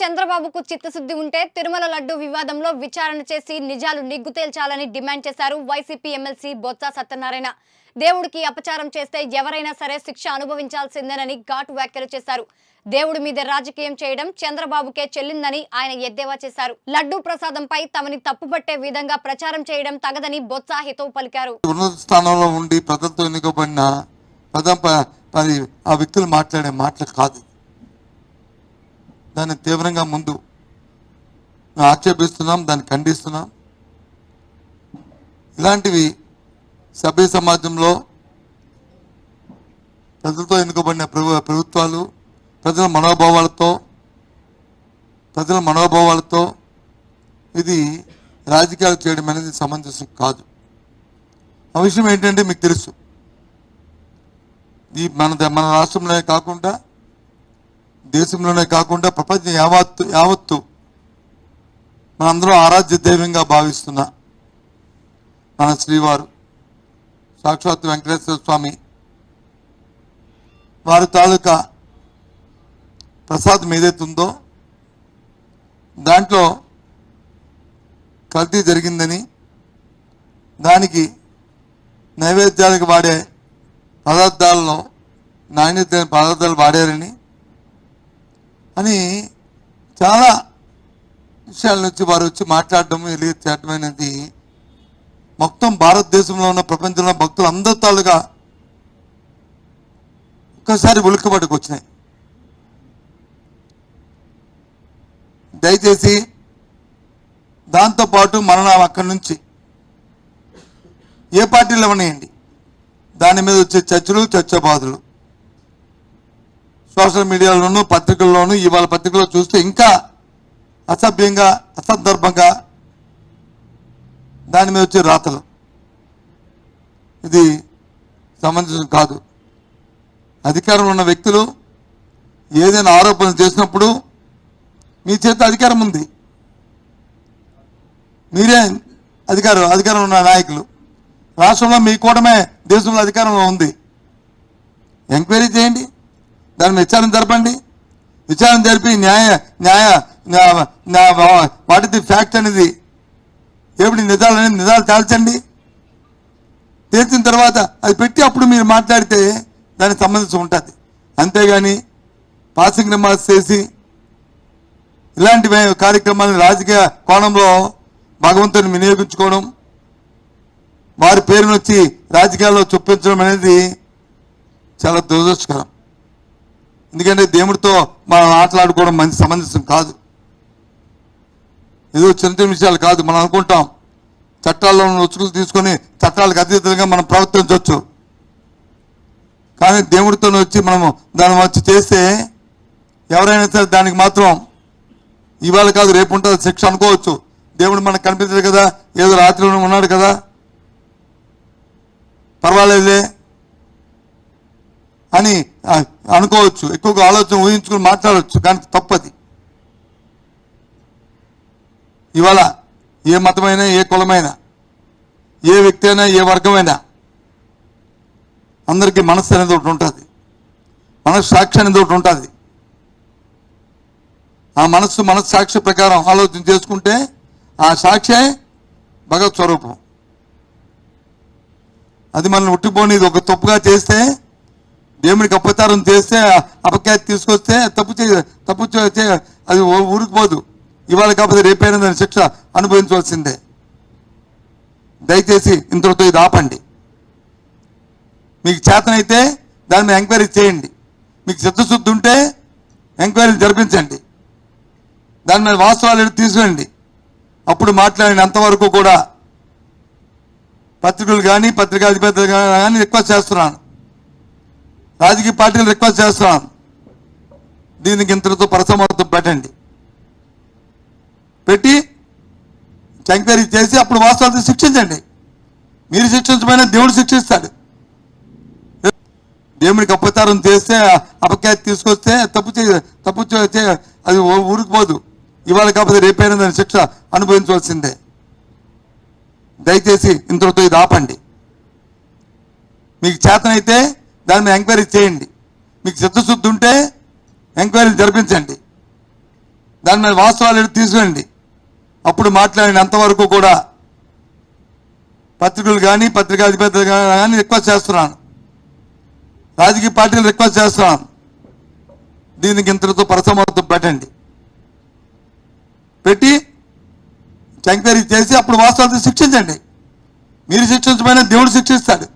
చంద్రబాబుకు చిత్తశుద్ధి ఉంటే తిరుమల లడ్డు వివాదంలో విచారణ చేసి నిజాలు నిగ్గు తేల్చాలని డిమాండ్ చేశారు వైసీపీ ఎమ్మెల్సీ బొత్స సత్యనారాయణ. దేవుడికి అపచారం చేస్తే ఎవరైనా సరే శిక్ష అనుభవించాల్సిందేనని ఘాటు వ్యాఖ్యలు చేశారు. దేవుడి మీద రాజకీయం చేయడం చంద్రబాబుకే చెల్లిందని ఆయన ఎద్దేవా చేశారు. లడ్డూ ప్రసాదంపై తమని తప్పుపట్టే విధంగా ప్రచారం చేయడం తగదని బొత్స హితవు పలికారు. ఉన్నత స్థానంలో ఉండి ప్రజలతో ఎన్నుకోబడిన ఆ వ్యక్తులు మాట్లాడే మాటలు కాదు. దాన్ని తీవ్రంగా ముందు ఆక్షేపిస్తున్నాం దాన్ని ఖండిస్తున్నాం. ఇలాంటివి సభ్య సమాజంలో ప్రజలతో ఎన్నుకోబడిన ప్రభు ప్రభుత్వాలు ప్రజల మనోభావాలతో ప్రజల మనోభావాలతో ఇది రాజకీయాలు చేయడం అనేది సమంజసం కాదు. ఆ విషయం ఏంటంటే మీకు తెలుసు. ఈ మన ద- మన రాష్ట్రంలోనే కాకుండా దేశంలోనే కాకుండా ప్రపంచం యావత్తు యావత్తు మనందరం ఆరాధ్య దైవంగా భావిస్తున్న మన శ్రీవారు సాక్షాత్ వెంకటేశ్వర స్వామి వారి తాలూకా ప్రసాదం ఏదైతే ఉందో దాంట్లో కల్తీ జరిగిందని దానికి నైవేద్యాలకు వాడే పదార్థాలలో నాణ్యత పదార్థాలు వాడారని అని చాలా విషయాల నుంచి వారు వచ్చి మాట్లాడడం ఎలిగి చేయడం అనేది మొత్తం భారతదేశంలో ఉన్న ప్రపంచంలో భక్తులు అందరి తాలుగా ఒక్కసారి ఉలిక్కబడికి వచ్చినాయి. దయచేసి దాంతోపాటు మరణం అక్కడి నుంచి ఏ పార్టీలు ఉన్నాయండి దాని మీద వచ్చే చర్చలు చర్చబాదులు సోషల్ మీడియాలోను పత్రికల్లోనూ ఇవాళ పత్రికలో చూస్తే ఇంకా అసభ్యంగా అసందర్భంగా దాని మీద వచ్చే రాతలు. ఇది సమంజసం కాదు. అధికారంలో ఉన్న వ్యక్తులు ఏదైనా ఆరోపణలు చేసినప్పుడు మీ చేత అధికారం ఉంది. మీరే అధికారం అధికారం ఉన్న నాయకులు. రాష్ట్రంలో మీ కూటమే దేశంలో అధికారంలో ఉంది. ఎంక్వైరీ చేయండి. దాని విచారణ జరపండి. విచారణ జరిపి న్యాయ న్యాయ వాట్ ది ఫ్యాక్ట్ అనేది ఏమిటి నిజాలు అనేది నిజాలు తేల్చండి. తేల్చిన తర్వాత అది పెట్టి అప్పుడు మీరు మాట్లాడితే దానికి సంబంధించి ఉంటుంది. అంతేగాని పాసింగ్ రిమార్క్స్ చేసి ఇలాంటి కార్యక్రమాలను రాజకీయ కోణంలో భగవంతుని వినియోగించుకోవడం వారి పేరును వచ్చి రాజకీయాల్లో చొప్పించడం అనేది చాలా దురదృష్టకరం. ఎందుకంటే దేవుడితో మనం ఆటలాడుకోవడం మంచి సమంజసం కాదు. ఏదో చిన్న చిన్న విషయాలు కాదు. మనం అనుకుంటాం చట్టాల్లో ఉన్న రుచుకులు తీసుకొని చట్టాలకు అతీతంగా మనం ప్రవర్తించవచ్చు. కానీ దేవుడితో వచ్చి మనము దాన్ని వచ్చి చేస్తే ఎవరైనా సరే దానికి మాత్రం ఇవాళ కాదు రేపు ఉంటుంది శిక్ష అనుకోవచ్చు. దేవుడు మనకు కనిపించదు కదా ఏదో రాత్రిలో ఉన్నాడు కదా. పర్వాలేదులే. అని అనుకోవచ్చు. ఎక్కువగా ఆలోచన ఊహించుకుని మాట్లాడవచ్చు కానీ తప్పది. ఇవాళ ఏ మతమైనా ఏ కులమైనా ఏ వ్యక్తి అయినా ఏ వర్గమైనా అందరికీ మనస్సు అనేది ఒకటి ఉంటుంది. మనస్సు సాక్షి అనేది ఒకటి ఉంటుంది. ఆ మనస్సు మనస్సాక్షి ప్రకారం ఆలోచన చేసుకుంటే ఆ సాక్షే భగవత్ స్వరూపం. అది మనల్ని ఉట్టిపోని ఇది ఒక తప్పుగా చేస్తే దేవునికి అపచారం చేస్తే అపఖ్యాతి తీసుకొస్తే తప్పు చే తప్పు చే- అది ఊరుకుపోదు ఊరికిపోదు ఇవాళ కాకపోతే రేపైనా దాని శిక్ష అనుభవించవలసిందే. దయచేసి ఇంతటితో ఇది ఆపండి. మీకు చేతనైతే దాని మీద ఎంక్వైరీ చేయండి. మీకు చిత్తశుద్ధి ఉంటే ఎంక్వైరీ జరిపించండి. దాని మీద వాస్తవాలు తీసుకోండి. తీసుకురండి అప్పుడు మాట్లాడినంతవరకు కూడా పత్రికలు కానీ పత్రికాధిపతులు కానీ రిక్వెస్ట్ చేస్తున్నాను. రాజకీయ పార్టీలు రిక్వెస్ట్ చేస్తున్నాను దీనికి ఇంతటితో పరసమర్థం పెట్టండి. పెట్టి ఎంక్వైరీ చేసి అప్పుడు వాస్తవాలతో శిక్షించండి. మీరు శిక్షించమైనా దేవుడు శిక్షిస్తాడు. దేవుడికి అపచారం చేస్తే అపఖ్యాతి తీసుకొస్తే తప్పు చే తప్పు చే- అది ఊ- ఊరికిపోదు ఇవాళ కాకపోతే రేపైనా దాని శిక్ష అనుభవించవలసిందే. దయచేసి ఇంతటితో ఇది ఆపండి. మీకు చేతనైతే దాని మీద ఎంక్వైరీ చేయండి. మీకు చిత్తశుద్ధి ఉంటే ఎంక్వైరీ జరిపించండి. దాని మీద వాస్తవాలు ఏంటో తీసుకురండి అప్పుడు మాట్లాడినంతవరకు కూడా పత్రికలు కానీ పత్రికాధిపతులు కానీ రిక్వెస్ట్ చేస్తున్నాను. రాజకీయ పార్టీలు రిక్వెస్ట్ చేస్తున్నాను. దీనికి ఇంతటితో పరిసమాప్తం పెట్టండి. పెట్టి ఎంక్వైరీ చేసి అప్పుడు వాస్తవాలతో శిక్షించండి. మీరు శిక్షించమైనా దేవుడు శిక్షిస్తాడు.